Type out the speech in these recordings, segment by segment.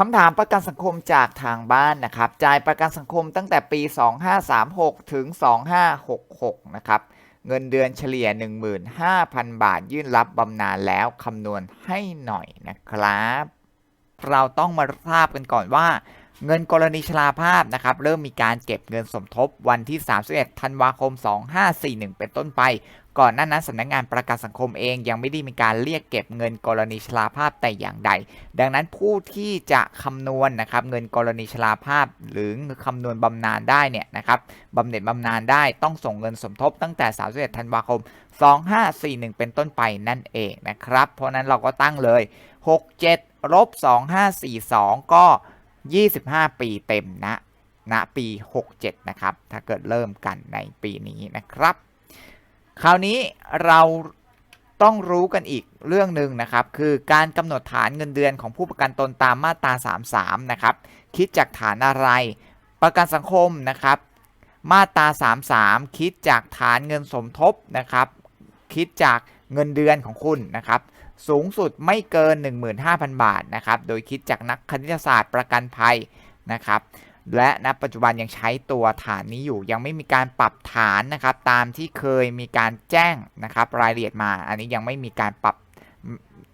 คำถามประกันสังคมจากทางบ้านนะครับ จ่ายประกันสังคมตั้งแต่ปี 2536 ถึง 2566 นะครับ เงินเดือนเฉลี่ย 15,000 บาทยื่นรับบำนาญแล้วคำนวณให้หน่อยนะครับ เราต้องมาทราบกันก่อนว่า เงินกรณีชราภาพนะครับเริ่มมีการเก็บเงินสมทบวันที่ 31 ธันวาคม 2541 เป็นต้นไป ก่อนหน้านั้นสำนักงานประกันสังคมเองยังไม่ได้มีการเรียกเก็บเงินกรณีชราภาพแต่อย่างใด ดังนั้นผู้ที่จะคำนวณนะครับเงินกรณีชราภาพ หรือคำนวณบำนาญได้เนี่ยนะครับบำเหน็จบำนาญได้ต้องส่งเงินสมทบตั้งแต่ 31 ธันวาคม 2541 เป็นต้นไปนั่นเองนะครับ เพราะนั้นเราก็ตั้งเลย 67ลบ2542 ก็ 25 ปีเต็มนะณปี 67 นะครับ ถ้าเกิดเริ่มกันในปีนี้นะครับ คราวนี้เราต้องรู้กันอีกเรื่องหนึ่งนะครับ คือการกำหนดฐานเงินเดือนของผู้ประกันตนตามมาตรา 33 นะครับ คิดจากฐานอะไร ประกันสังคมนะครับ มาตรา 33 คิดจากฐานเงินสมทบนะครับ คิดจากเงินเดือนของคุณนะครับ สูงสุดไม่เกิน 15,000 บาทนะครับ โดยคิดจากนักคณิตศาสตร์ประกันภัยนะครับ และณปัจจุบันยังใช้ตัวฐานนี้อยู่ ยังไม่มีการปรับฐานนะครับ ตามที่เคยมีการแจ้งนะครับ รายละเอียดมา อันนี้ยังไม่มีการปรับ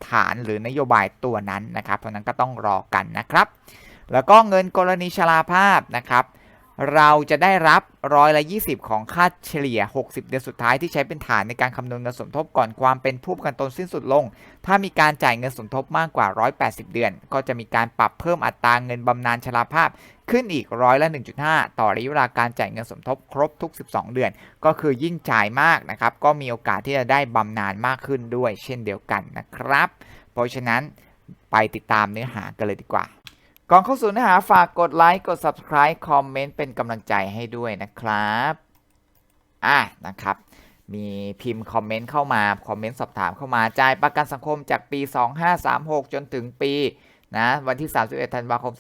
ฐานหรือนโยบายตัวนั้นนะครับ เพราะนั้นก็ต้องรอกันนะครับ แล้วก็เงินกรณีชราภาพนะครับ เราจะได้รับร้อยละ20 ของค่าเฉลี่ย 60 เดือนสุดท้ายที่ใช้เป็นฐานในการคำนวณเงินสมทบก่อนความเป็นผู้ประกันตนสิ้นสุดลง ถ้ามีการจ่ายเงินสมทบมากกว่า 180 เดือน ก็จะมีการปรับเพิ่มอัตราเงินบำนาญชราภาพ ขึ้นอีกร้อยละ 1.5 ต่อระยะเวลาการจ่ายเงินสมทบครบทุก 12 เดือน ก็คือยิ่งจ่ายมากนะครับ ก็มีโอกาสที่จะได้บำนาญมากขึ้นด้วย เช่นเดียวกันนะครับ เพราะฉะนั้นไปติดตามเนื้อหากันเลยดีกว่า ก่อนเข้าสู่เนื้อหาฝากกดไลค์กด Subscribe คอมเมนต์เป็นกำลังใจให้ด้วยนะครับอะนะครับมีพิมพ์คอมเมนต์เข้ามาคอมเมนต์สอบถามเข้ามาจ่ายประกันสังคมจากปี 2536 จนถึงปีนะวันที่ 31 ธันวาคม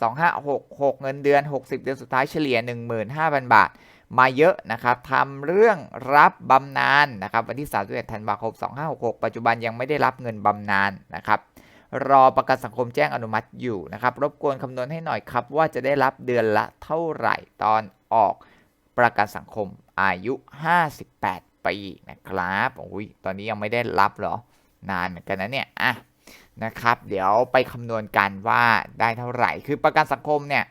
2566 เงินเดือน 60 เดือนสุดท้ายเฉลี่ย 15,000 บาท มาเยอะนะครับทำเรื่องรับบำนาญนะครับวันที่ 31 ธันวาคม 2566 ปัจจุบันยังไม่ได้รับเงินบำนาญนะครับ รอประกันสังคมแจ้งอนุมัติอยู่นะครับ รบกวนคำนวณให้หน่อยครับ ว่าจะได้รับเดือนละเท่าไหร่ตอนออกประกันสังคมอายุ 58 ปีนะครับโอ้ยตอนนี้ยังไม่ได้รับเหรอนานเหมือนกันนะเนี่ยอะนะครับ เดี๋ยวไปคำนวณกันว่าได้เท่าไหร่ คือประกันสังคมเนี่ย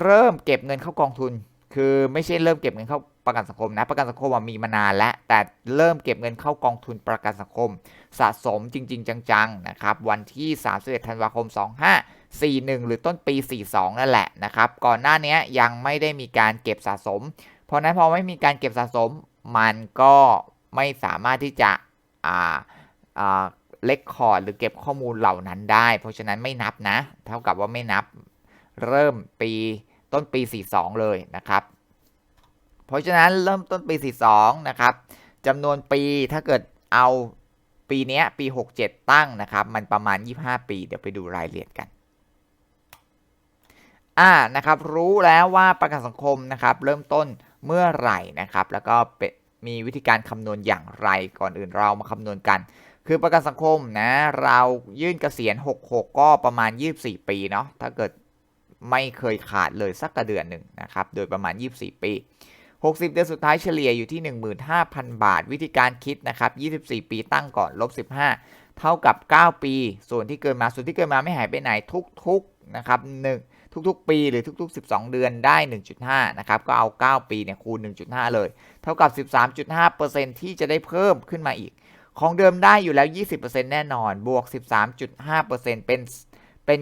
เริ่มเก็บเงินเข้ากองทุน คือไม่ใช่เริ่มเก็บเงินเข้า ประกันสังคมนะ ประกันสังคมมีมานานแล้ว แต่เริ่มเก็บเงินเข้ากองทุนประกันสังคม สะสมจริง ๆ จังๆนะครับวันที่31ธันวาคม 2541 หรือต้นปี 42 นั่นแหละนะครับก่อนหน้านี้ยังไม่ได้มีการเก็บสะสม เพราะนั้นพอไม่มีการเก็บสะสมมันก็ไม่สามารถที่จะอ่าอ่าเลคคอร์ดหรือเก็บข้อมูลเหล่านั้นได้ เพราะฉะนั้นไม่นับนะ เท่ากับว่าไม่นับเริ่มปีต้นปี 42 เลยนะครับ เพราะฉะนั้นเริ่มต้นปี 42 นะครับจำนวนปีถ้าเกิดเอาปีเนี้ยปี 67 ตั้งนะครับ มันประมาณ 25 ปี เดี๋ยวไปดูรายละเอียดกัน อ่านะครับ รู้แล้วว่าประกันสังคมนะครับ เริ่มต้นเมื่อไหร่นะครับ แล้วก็เป็นมีวิธีการคำนวณอย่างไรก่อนอื่นเรามาคำนวณกัน คือประกันสังคมนะเรายื่นเกษียณ 66 ก็ประมาณ 24 ปีเนาะถ้าเกิดไม่เคยขาดเลยสักกระเดือนหนึ่งนะครับ โดยประมาณ 24 ปี 60 เดือนสุดท้ายเฉลี่ยอยู่ที่ 15,000 บาท วิธีการคิดนะครับ 24 ปีตั้งก่อนลบ 15 เท่ากับ 9 ปี ส่วนที่เกินมาส่วนที่เกินมาไม่หายไปไหนทุกๆนะครับ1ทุกๆ ปีหรือทุก ๆ 12 เดือนได้ 1.5 นะครับ ก็เอา 9 ปีเนี่ยคูณ 1.5 เลย เท่ากับ 13.5%ที่จะได้เพิ่มขึ้นมาอีก ของเดิมได้อยู่แล้ว 20%แน่นอน บวก 13.5%เป็นเป็น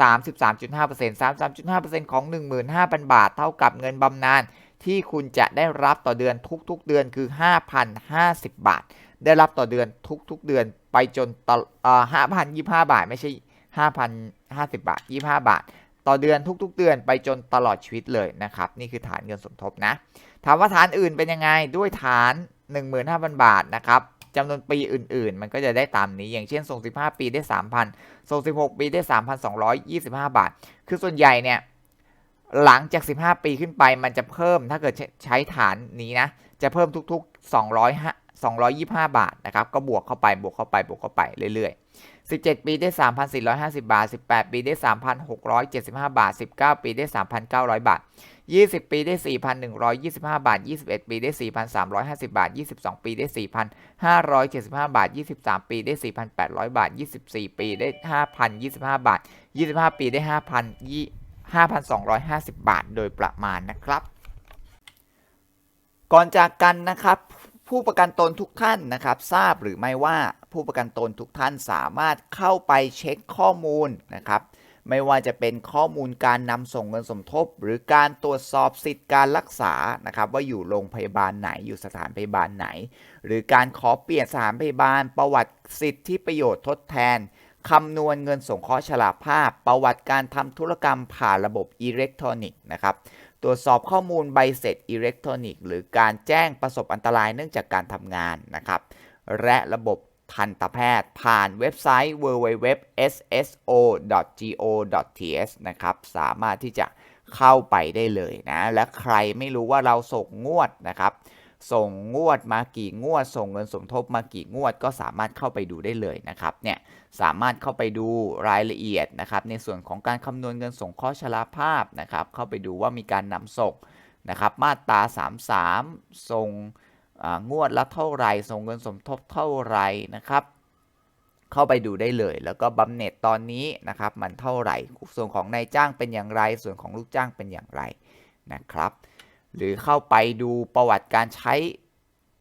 33.5% 33.5%ของ 15,000 บาท เท่ากับเงินบำนาญ ที่คุณจะได้รับต่อเดือนทุกๆเดือนคือ 5,050 บาท ได้รับต่อเดือนทุกๆเดือนไปจนตเอ่อ5,025บาท ไม่ใช่5,050บาท25บาท ต่อเดือนทุกๆ เดือนไปจนตลอดชีวิตเลยนะครับ นี่คือฐานเงินสมทบนะ ถามว่าฐานอื่นเป็นยังไงด้วยฐาน 15,000 บาทนะครับจำนวนปีอื่นๆ มันก็จะได้ตามนี้อย่างเช่นส่ง 15 ปีได้ 3,000ส่ง 16 ปีได้ 3,225 บาท คือส่วนใหญ่เนี่ย หลังจาก 15 ปีขึ้นไปมันจะเพิ่มถ้าเกิดใช้ฐานนี้นะ จะเพิ่มทุกๆ 200 225 บาทนะครับ ก็บวกเข้าไปบวกเข้าไปบวกเข้าไปเรื่อยๆ 17 ปีได้ 3,450 บาท 18 ปีได้ 3,675 บาท 19 ปีได้ 3,900 บาท 20 ปีได้ 4,125 บาท 21 ปีได้ 4,350 บาท 22 ปีได้ 4,575 บาท 23 ปีได้ 4,800 บาท 24 ปีได้ 5,025 บาท 25 ปีได้5,000 5,250 บาทโดยประมาณนะครับ ก่อนจากกันนะครับ ผู้ประกันตนทุกท่านนะครับ ทราบหรือไม่ว่าผู้ประกันตนทุกท่านสามารถเข้าไปเช็คข้อมูลนะครับ ไม่ว่าจะเป็นข้อมูลการนำส่งเงินสมทบ หรือการตรวจสอบสิทธิการรักษานะครับ ว่าอยู่โรงพยาบาลไหนอยู่สถานพยาบาลไหน หรือการขอเปลี่ยนสถานพยาบาลประวัติสิทธิประโยชน์ทดแทน คำนวณเงินสงเคราะห์ชราภาพ ประวัติการทำธุรกรรมผ่านระบบอิเล็กทรอนิกส์นะครับตรวจสอบข้อมูลใบเสร็จอิเล็กทรอนิกส์หรือการแจ้งประสบอันตรายเนื่องจากการทำงานนะครับ และระบบทันตแพทย์ ผ่านเว็บไซต์ www.sso.go.th นะครับ สามารถที่จะเข้าไปได้เลยนะ และใครไม่รู้ว่าเราส่งงวดนะครับ ส่งงวดมากี่งวด ส่งเงินสมทบมากี่งวด ก็สามารถเข้าไปดูได้เลยนะครับ เนี่ย สามารถเข้าไปดูรายละเอียดนะครับ ในส่วนของการคำนวณเงินสงเคราะห์ชราภาพนะครับ เข้าไปดูว่ามีการนำส่งนะครับ มาตรา 33 ส่งอ่างวดละเท่าไหร่ส่งเงินสมทบเท่าไหร่นะครับ เข้าไปดูได้เลย แล้วก็บำเหน็จตอนนี้นะครับ มันเท่าไหร่ ส่วนของนายจ้างเป็นอย่างไร ส่วนของลูกจ้างเป็นอย่างไรนะครับ หรือเข้าไปดูประวัติการใช้